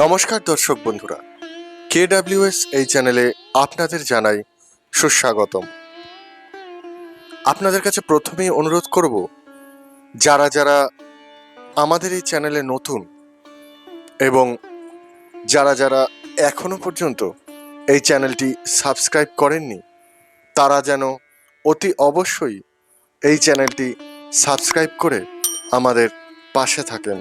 নমস্কার দর্শক বন্ধুরা। কে ডাব্লিউএস এই চ্যানেলে আপনাদের জানাই সুস্বাগতম। আপনাদের কাছে প্রথমেই অনুরোধ করব, যারা যারা আমাদের এই চ্যানেলে নতুন এবং যারা যারা এখনও পর্যন্ত এই চ্যানেলটি সাবস্ক্রাইব করেননি, তারা যেন অতি অবশ্যই এই চ্যানেলটি সাবস্ক্রাইব করে আমাদের পাশে থাকেন।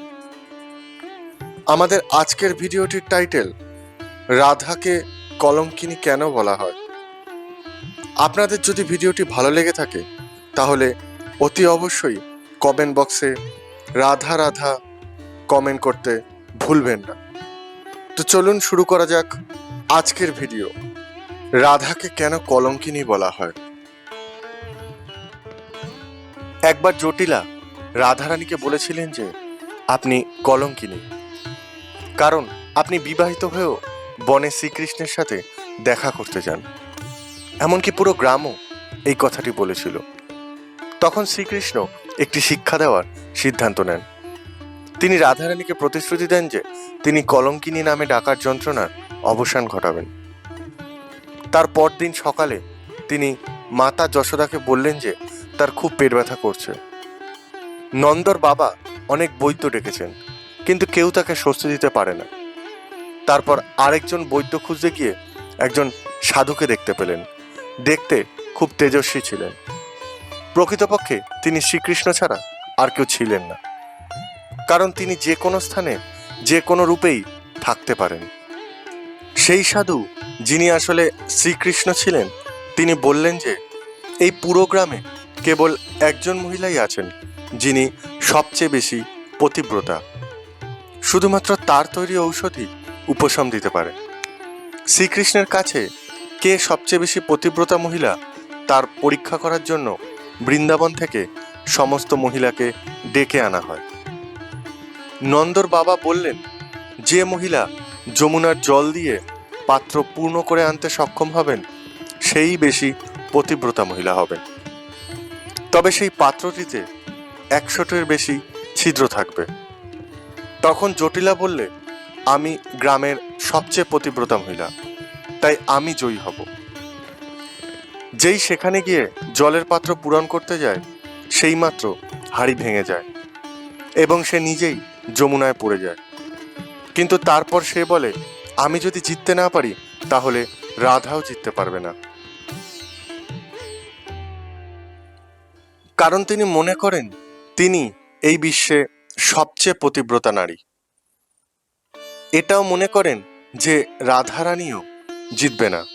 আমাদের আজকের ভিডিওটির টাইটেল, রাধাকে কলঙ্কিনী কেন বলা হয়? আপনাদের যদি ভিডিওটি ভালো লেগে থাকে, তাহলে অতি অবশ্যই কমেন্ট বক্সে রাধা রাধা কমেন্ট করতে ভুলবেন না। তো চলুন শুরু করা যাক আজকের ভিডিও, রাধাকে কেন কলঙ্কিনী বলা হয়? একবার জটিলা রাধারানীকে বলেছিলেন যে, আপনি কলঙ্কিনী কারণ আপনি বিবাহিত হয়েও বনে শ্রীকৃষ্ণের সাথে দেখা করতে যান। এমনকি পুরো গ্রামও এই কথাটি বলেছিল। তখন শ্রীকৃষ্ণ একটি শিক্ষা দেওয়ার সিদ্ধান্ত নেন। তিনি রাধারানীকে প্রতিশ্রুতি দেন যে তিনি কলঙ্কিনী নামে ডাকার যন্ত্রণার অবসান ঘটাবেন। তার পরদিন সকালে তিনি মাতা যশোদাকে বললেন যে তার খুব পেট ব্যথা করছে। নন্দর বাবা অনেক বৈদ্য ডেকেছেন। কিন্তু কেউ তাকে স্বস্তি দিতে পারে না। তারপর আরেকজন বৈদ্য খুঁজতে গিয়ে একজন সাধুকে দেখতে পেলেন। দেখতে খুব তেজস্বী ছিলেন। প্রকৃতপক্ষে তিনি শ্রীকৃষ্ণ ছাড়া আর কেউ ছিলেন না। কারণ তিনি যে কোনো স্থানে, যে কোনো রূপেই থাকতে পারেন। সেই সাধু যিনি আসলে শ্রীকৃষ্ণ ছিলেন, তিনি বললেন যে, এই পুরো গ্রামে কেবল একজন মহিলাই আছেন, যিনি সবচেয়ে বেশি পতিব্রতা। শুধুমাত্র তার তৈরি ঔষধই উপশম দিতে পারে। শ্রীকৃষ্ণের কাছে কে সবচেয়ে বেশি পতিব্রতা মহিলা তার পরীক্ষা করার জন্য বৃন্দাবন থেকে সমস্ত মহিলাকে ডেকে আনা হয়। নন্দর বাবা বললেন, যে মহিলা যমুনার জল দিয়ে পাত্র পূর্ণ করে আনতে সক্ষম হবেন, সেই বেশি পতিব্রতা মহিলা হবেন। তবে সেই পাত্রটিতে একশোটির বেশি ছিদ্র থাকবে। তখন জটিলা বললে, আমি গ্রামের সবচেয়ে পতিব্রতা মহিলা, তাই আমি জয়ী হব। যেই সেখানে গিয়ে জলের পাত্র পূরণ করতে যায়, সেই মাত্র হাড়ি ভেঙে যায় এবং সে নিজেই যমুনায় পড়ে যায়। কিন্তু তারপর সে বলে, আমি যদি জিততে না পারি, তাহলে রাধাও জিততে পারবে না। কারণ তিনি মনে করেন, তিনি এই বিশ্বে সবচেয়ে পতিব্রতা নারী। এটাও মনে করেন যে রাধারানীও জিতবে না।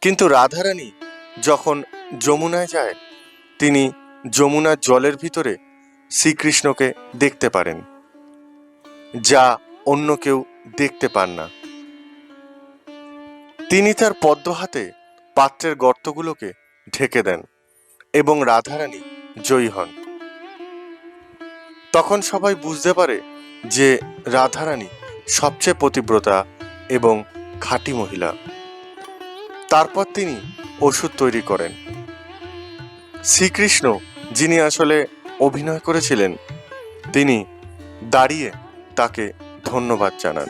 কিন্তু রাধারানী যখন যমুনায় যায়, তিনি যমুনার জলের ভিতরে শ্রীকৃষ্ণকে দেখতে পারেন, যা অন্য কেউ দেখতে পান না। তিনি তার পদ্ম হাতে পাত্রের গর্তগুলোকে ঢেকে দেন এবং রাধারানী জয়ী হন। তখন সবাই বুঝতে পারে যে রাধারানী সবচেয়ে পতিব্রতা এবং খাঁটি মহিলা। তারপর তিনি ওষুধ তৈরি করেন। শ্রীকৃষ্ণ, যিনি আসলে অভিনয় করেছিলেন, তিনি দাঁড়িয়ে তাকে ধন্যবাদ জানান।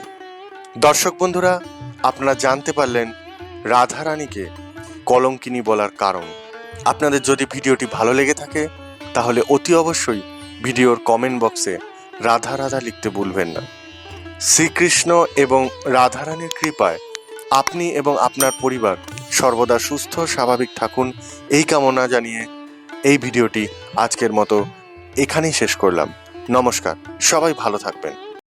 দর্শক বন্ধুরা, আপনারা জানতে পারলেন রাধারানীকে কলঙ্কিনী বলার কারণ। আপনাদের যদি ভিডিওটি ভালো লেগে থাকে, তাহলে অতি অবশ্যই ভিডিওর কমেন্ট বক্সে রাধা রাধা লিখতে ভুলবেন না। শ্রীকৃষ্ণ এবং রাধারানীর কৃপায় আপনি এবং আপনার পরিবার সর্বদা সুস্থ, স্বাভাবিক থাকুন। এই কামনা জানিয়ে এই ভিডিওটি আজকের মতো এখানেই শেষ করলাম। নমস্কার, সবাই ভালো থাকবেন।